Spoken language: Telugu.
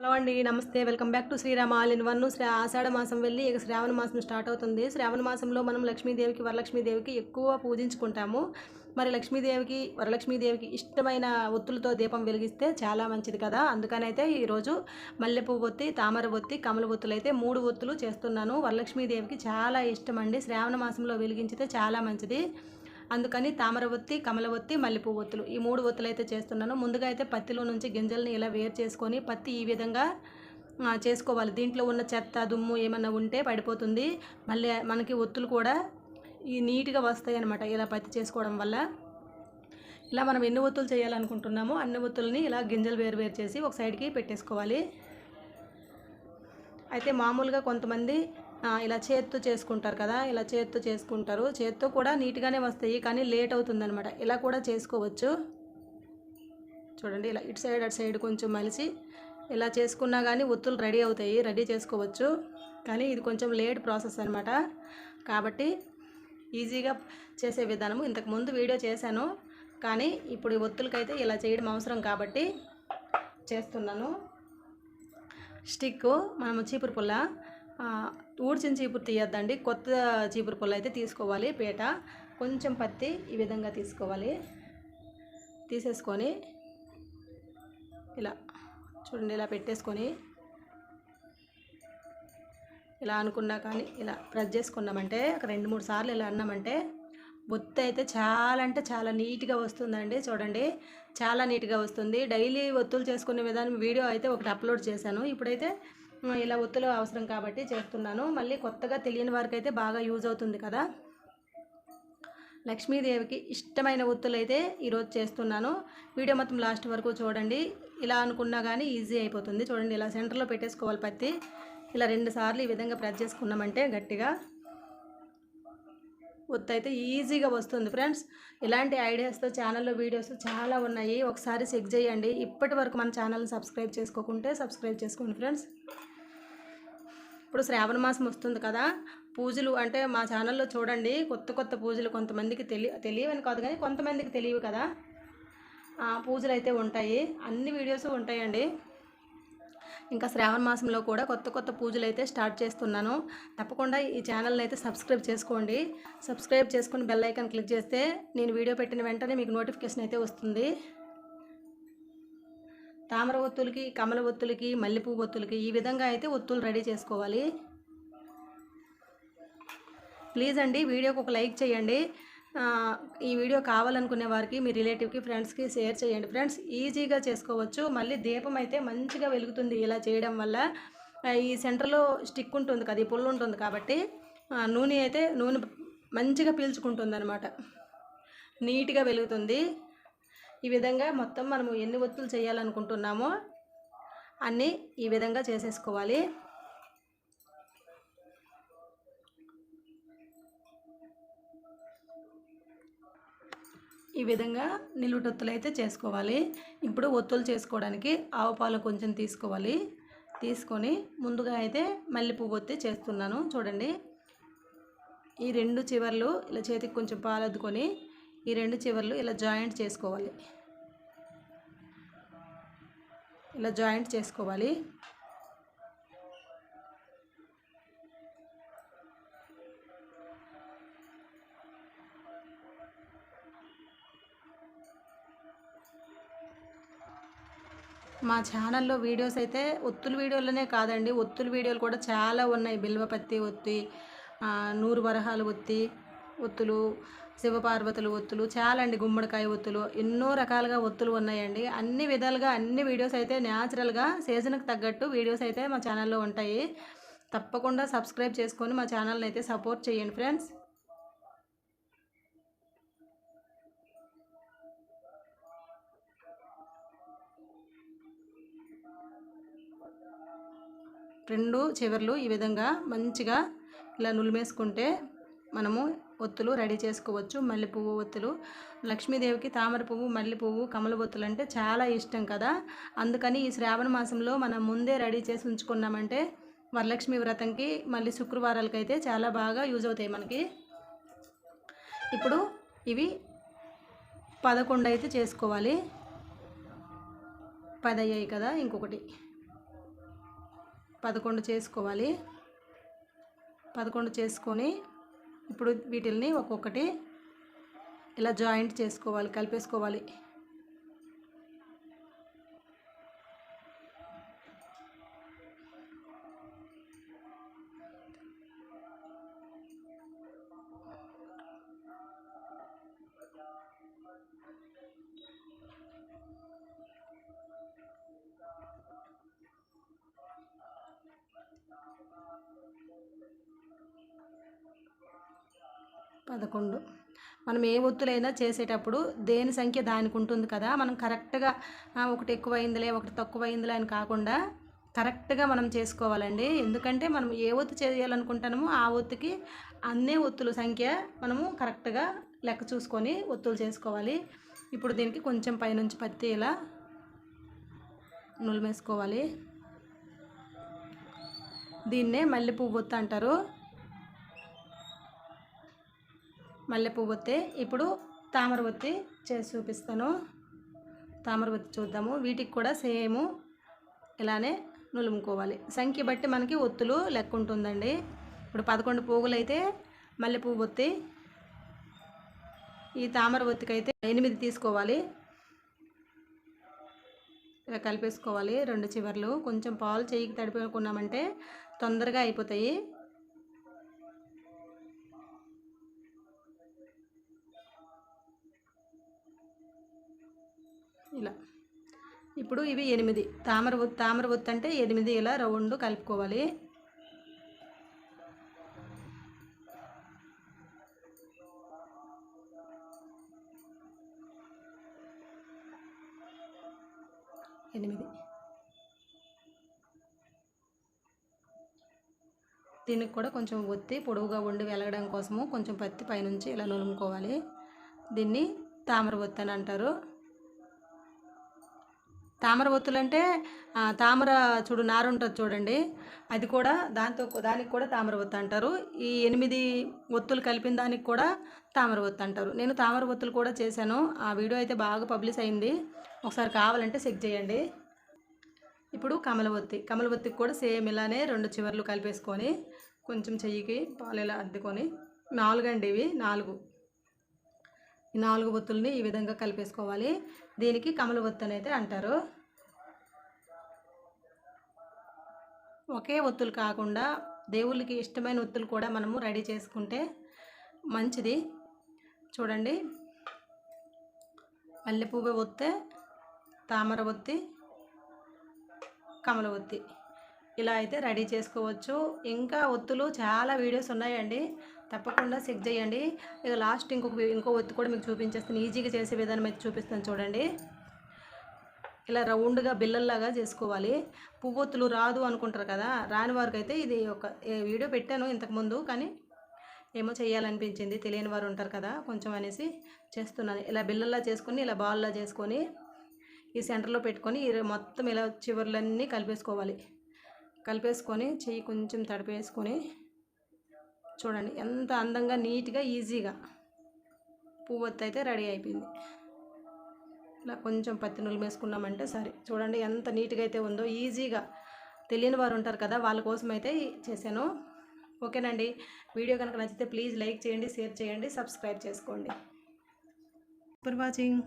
హలో అండి నమస్తే. Welcome back to Srirama all in one. శ్రా ఆషాఢ మాసం వెళ్ళి ఇక శ్రావణ మాసం స్టార్ట్ అవుతుంది. శ్రావణ మాసంలో మనం లక్ష్మీదేవికి వరలక్ష్మీదేవికి ఎక్కువ పూజించుకుంటాము. మరి లక్ష్మీదేవికి వరలక్ష్మీదేవికి ఇష్టమైన ఒత్తులతో దీపం వెలిగిస్తే చాలా మంచిది కదా. అందుకనైతే ఈరోజు మల్లెపూ ఒత్తి తామర ఒత్తి కమల ఒత్తులు అయితే మూడు ఒత్తులు చేస్తున్నాను. వరలక్ష్మీదేవికి చాలా ఇష్టం అండి. శ్రావణ మాసంలో వెలిగించితే చాలా మంచిది. అందుకని తామర ఒత్తి కమల ఒత్తి మల్లెపూ ఒత్తులు ఈ మూడు ఒత్తులు అయితే చేస్తున్నాను. ముందుగా అయితే పత్తిలో నుంచి గింజల్ని ఇలా వేరు చేసుకొని పత్తి ఈ విధంగా చేసుకోవాలి. దీంట్లో ఉన్న చెత్త దుమ్ము ఏమన్నా ఉంటే పడిపోతుంది. మళ్ళీ మనకి ఒత్తులు కూడా ఈ నీట్గా వస్తాయి అనమాట ఇలా పత్తి చేసుకోవడం వల్ల. ఇలా మనం ఎన్ని ఒత్తులు చేయాలనుకుంటున్నామో అన్ని ఒత్తుల్ని ఇలా గింజలు వేరు వేరు చేసి ఒక సైడ్కి పెట్టేసుకోవాలి. అయితే మామూలుగా కొంతమంది ఇలా చేత్తో చేసుకుంటారు కదా ఇలా చేత్తో చేసుకుంటారు. చేత్తో కూడా నీట్గానే వస్తాయి కానీ లేట్ అవుతుందనమాట ఇలా కూడా చేసుకోవచ్చు. చూడండి ఇలా ఇటు సైడ్ అటు సైడ్ కొంచెం మలిసి ఇలా చేసుకున్నా కానీ ఒత్తులు రెడీ అవుతాయి రెడీ చేసుకోవచ్చు. కానీ ఇది కొంచెం లేట్ ప్రాసెస్ అనమాట కాబట్టి ఈజీగా చేసే విధానము. ఇంతకు ముందు వీడియో చేశాను కానీ ఇప్పుడు ఒత్తులకైతే ఇలా చేయడం అవసరం కాబట్టి చేస్తున్నాను. స్టిక్ మనము చీపురు పుల్ల ఊడ్చిన చీపురు తీయద్దండి. కొత్త చీపురు పుల్ల అయితే తీసుకోవాలి పీట. కొంచెం పత్తి ఈ విధంగా తీసుకోవాలి. తీసేసుకొని ఇలా చూడండి ఇలా పెట్టేసుకొని ఇలా అనుకున్నా కానీ ఇలా ప్రెస్ చేసుకున్నామంటే ఒక రెండు మూడు సార్లు ఇలా అన్నామంటే బొత్తి అయితే చాలా అంటే చాలా నీట్గా వస్తుందండి. చూడండి చాలా నీట్గా వస్తుంది. డైలీ ఒత్తులు చేసుకునే విధానం వీడియో అయితే ఒకటి అప్లోడ్ చేశాను. ఇప్పుడైతే ఇలా ఒత్తులు అవసరం కాబట్టి చేస్తున్నాను. మళ్ళీ కొత్తగా తెలియని వారికి అయితే బాగా యూజ్ అవుతుంది కదా. లక్ష్మీదేవికి ఇష్టమైన ఒత్తులు అయితే ఈరోజు చేస్తున్నాను. వీడియో మొత్తం లాస్ట్ వరకు చూడండి. ఇలా అనుకున్నా కానీ ఈజీ అయిపోతుంది. చూడండి ఇలా సెంటర్లో పెట్టేసుకోవాలి పత్తి. ఇలా రెండు సార్లు ఈ విధంగా ప్రెస్ చేసుకున్నామంటే గట్టిగా ఒత్తు అయితే ఈజీగా వస్తుంది. ఫ్రెండ్స్ ఇలాంటి ఐడియాస్తో ఛానల్లో వీడియోస్ చాలా ఉన్నాయి. ఒకసారి చెక్ చేయండి. ఇప్పటి వరకు మన ఛానల్ని సబ్స్క్రైబ్ చేసుకోకుంటే సబ్స్క్రైబ్ చేసుకోండి ఫ్రెండ్స్. ఇప్పుడు శ్రావణ మాసం వస్తుంది కదా పూజలు అంటే మా ఛానల్లో చూడండి కొత్త కొత్త పూజలు కొంతమందికి తెలియ తెలియవని కాదు కానీ కొంతమందికి తెలియవు కదా. పూజలు అయితే ఉంటాయి అన్ని వీడియోస్ ఉంటాయండి. ఇంకా శ్రావణ మాసంలో కూడా కొత్త కొత్త పూజలు అయితే స్టార్ట్ చేస్తున్నాను. తప్పకుండా ఈ ఛానల్ని అయితే సబ్స్క్రైబ్ చేసుకోండి. సబ్స్క్రైబ్ చేసుకుని బెల్ ఐకాన్ క్లిక్ చేస్తే నేను వీడియో పెట్టిన వెంటనే మీకు నోటిఫికేషన్ అయితే వస్తుంది. తామర ఒత్తులకి కమల ఒత్తులకి మల్లెపూ ఒత్తులకి ఈ విధంగా అయితే ఒత్తులు రెడీ చేసుకోవాలి. ప్లీజ్ అండి వీడియోకి ఒక లైక్ చేయండి. ఈ వీడియో కావాలనుకునే వారికి మీ రిలేటివ్కి ఫ్రెండ్స్కి షేర్ చేయండి. ఫ్రెండ్స్ ఈజీగా చేసుకోవచ్చు. మళ్ళీ దీపం అయితే మంచిగా వెలుగుతుంది ఇలా చేయడం వల్ల. ఈ సెంటర్లో స్టిక్ ఉంటుంది కదా ఈ పుల్ల ఉంటుంది కాబట్టి నూనె అయితే నూనె మంచిగా పీల్చుకుంటుంది అనమాట నీట్గా వెలుగుతుంది. ఈ విధంగా మొత్తం మనము ఎన్ని ఒత్తులు చేయాలనుకుంటున్నామో అన్నీ ఈ విధంగా చేసేసుకోవాలి. ఈ విధంగా నిలువుటొత్తులు అయితే చేసుకోవాలి. ఇప్పుడు ఒత్తులు చేసుకోవడానికి ఆవు పాలు కొంచెం తీసుకోవాలి. తీసుకొని ముందుగా అయితే మల్లెపువ్వు ఒత్తి చేస్తున్నాను. చూడండి. ఈ రెండు చివర్లు ఇలా చేతికి కొంచెం పాలు అద్దుకొని ఈ రెండు చివర్లు ఇలా జాయింట్ చేసుకోవాలి. ఇలా జాయింట్ చేసుకోవాలి. మా ఛానల్లో వీడియోస్ అయితే ఒత్తుల వీడియోలోనే కాదండి. ఒత్తుల వీడియోలు కూడా చాలా ఉన్నాయి. బిల్వపత్తి ఒత్తి నూరు వరహాలు ఒత్తి ఒత్తులు శివపార్వతులు ఒత్తులు చాలా అండి గుమ్మడికాయ ఒత్తులు. ఎన్నో రకాలుగా ఒత్తులు ఉన్నాయండి. అన్ని విధాలుగా అన్ని వీడియోస్ అయితే న్యాచురల్గా సీజన్కి తగ్గట్టు వీడియోస్ అయితే మా ఛానల్లో ఉంటాయి. తప్పకుండా సబ్స్క్రైబ్ చేసుకొని మా ఛానల్ని అయితే సపోర్ట్ చేయండి ఫ్రెండ్స్. రెండు చివర్లు ఈ విధంగా మంచిగా ఇలా నులిమేసుకుంటే మనము ఒత్తులు రెడీ చేసుకోవచ్చు. మల్లె పువ్వు ఒత్తులు. లక్ష్మీదేవికి తామర పువ్వు మల్లె పువ్వు కమల ఒత్తులు అంటే చాలా ఇష్టం కదా. అందుకని ఈ శ్రావణ మాసంలో మనం ముందే రెడీ చేసి ఉంచుకున్నామంటే వరలక్ష్మి వ్రతంకి మళ్ళీ శుక్రవారాలకైతే చాలా బాగా యూజ్ అవుతాయి మనకి. ఇప్పుడు ఇవి పదకొండు అయితే చేసుకోవాలి. పది అయ్యాయి కదా ఇంకొకటి. పదకొండు చేసుకోవాలి. పదకొండు చేసుకొని ఇప్పుడు వీటిల్ని ఒక్కొక్కటి ఇలా జాయింట్ చేసుకోవాలి కలిపేసుకోవాలి. పదకొండు. మనం ఏ ఒత్తులైనా చేసేటప్పుడు దేని సంఖ్య దానికి ఉంటుంది కదా మనం కరెక్ట్గా ఒకటి ఎక్కువైందిలే ఒకటి తక్కువైందిలే అని కాకుండా కరెక్ట్గా మనం చేసుకోవాలండి. ఎందుకంటే మనం ఏ ఒత్తు చేయాలనుకుంటున్నామో ఆ ఒత్తుకి అన్నే ఒత్తుల సంఖ్య మనము కరెక్ట్గా లెక్క చూసుకొని ఒత్తులు చేసుకోవాలి. ఇప్పుడు దీనికి కొంచెం పైనుంచి పత్తి ఇలా నులిమేసుకోవాలి. దీన్నే మల్లె పువ్వు ఒత్తు అంటారు. మల్లె ఒత్తి ఇప్పుడు తామర ఒత్తి చేసి చూపిస్తాను. తామర ఒత్తి చూద్దాము. వీటికి కూడా సేమ్ ఇలానే నులుముకోవాలి. సంఖ్య బట్టి మనకి ఒత్తులు లెక్క ఉంటుందండి. ఇప్పుడు పదకొండు పువ్వులు అయితే మల్లెపువ్వు ఒత్తి ఈ తామరవత్తికి అయితే ఎనిమిది తీసుకోవాలి. ఇలా కలిపేసుకోవాలి రెండు చివర్లు. కొంచెం పాలు చేయికి తడిపేసుకున్నామంటే తొందరగా అయిపోతాయి. ఇప్పుడు ఇవి ఎనిమిది. తామర ఒత్తు తామర ఒత్తు అంటే ఎనిమిది. ఇలా రౌండ్ కలుపుకోవాలి. ఎనిమిది. దీనికి కూడా కొంచెం ఒత్తి పొడవుగా ఉండి వెలగడం కోసము కొంచెం పత్తి పైనుంచి ఇలా నులుముకోవాలి. దీన్ని తామర ఒత్తి అని అంటారు. తామర ఒత్తులు అంటే తామర చూడు నారు ఉంటుంది చూడండి. అది కూడా దాంతో దానికి కూడా తామర ఒత్తు అంటారు. ఈ ఎనిమిది ఒత్తులు కలిపిన దానికి కూడా తామర ఒత్తు అంటారు. నేను తామర ఒత్తులు కూడా చేశాను. ఆ వీడియో అయితే బాగా పబ్లిష్ అయింది. ఒకసారి కావాలంటే చెక్ చేయండి. ఇప్పుడు కమల ఒత్తి. కమల ఒత్తికి కూడా సేమ్ ఇలానే రెండు చివర్లు కలిపేసుకొని కొంచెం చెయ్యికి పాలు ఇలా అద్దుకొని నాలుగు అండి ఇవి నాలుగు. ఈ నాలుగు ఒత్తుల్ని ఈ విధంగా కలిపేసుకోవాలి. దీనికి కమల ఒత్తు అయితే అంటారు. ఒకే ఒత్తులు కాకుండా దేవుళ్ళకి ఇష్టమైన ఒత్తులు కూడా మనము రెడీ చేసుకుంటే మంచిది. చూడండి. మల్లెపువ్వు ఒత్తే తామర ఒత్తి కమల ఒత్తి. ఇలా అయితే రెడీ చేసుకోవచ్చు. ఇంకా ఒత్తులు చాలా వీడియోస్ ఉన్నాయండి. తప్పకుండా చెక్ చేయండి. ఇక లాస్ట్ ఇంకొక ఇంకో ఒత్తి కూడా మీకు చూపించేస్తాను. ఈజీగా చేసే విధానం అయితే చూపిస్తాను చూడండి. ఇలా రౌండ్గా బిల్లల్లాగా చేసుకోవాలి. పువ్వొత్తులు రాదు అనుకుంటారు కదా రాని వారికి అయితే ఇది ఒక వీడియో పెట్టాను ఇంతకుముందు కానీ ఏమో చేయాలనిపించింది. తెలియని వారు ఉంటారు కదా కొంచెం అనేసి చేస్తున్నాను. ఇలా బిల్లల్లా చేసుకొని ఇలా బాల్లా చేసుకొని ఈ సెంటర్లో పెట్టుకొని మొత్తం ఇలా చివర్లన్నీ కలిపేసుకోవాలి. కలిపేసుకొని చెయ్యి కొంచెం తడిపేసుకొని చూడండి ఎంత అందంగా నీట్గా ఈజీగా పువ్వొత్తు అయితే రెడీ అయిపోయింది. ఇలా కొంచెం పత్తి నులు వేసుకున్నామంటే సరే. చూడండి ఎంత నీట్గా అయితే ఉందో ఈజీగా తెలియని వారు ఉంటారు కదా వాళ్ళ కోసం అయితే చేశాను. ఓకేనండి వీడియో కనుక నచ్చితే ప్లీజ్ లైక్ చేయండి షేర్ చేయండి సబ్స్క్రైబ్ చేసుకోండి. For watching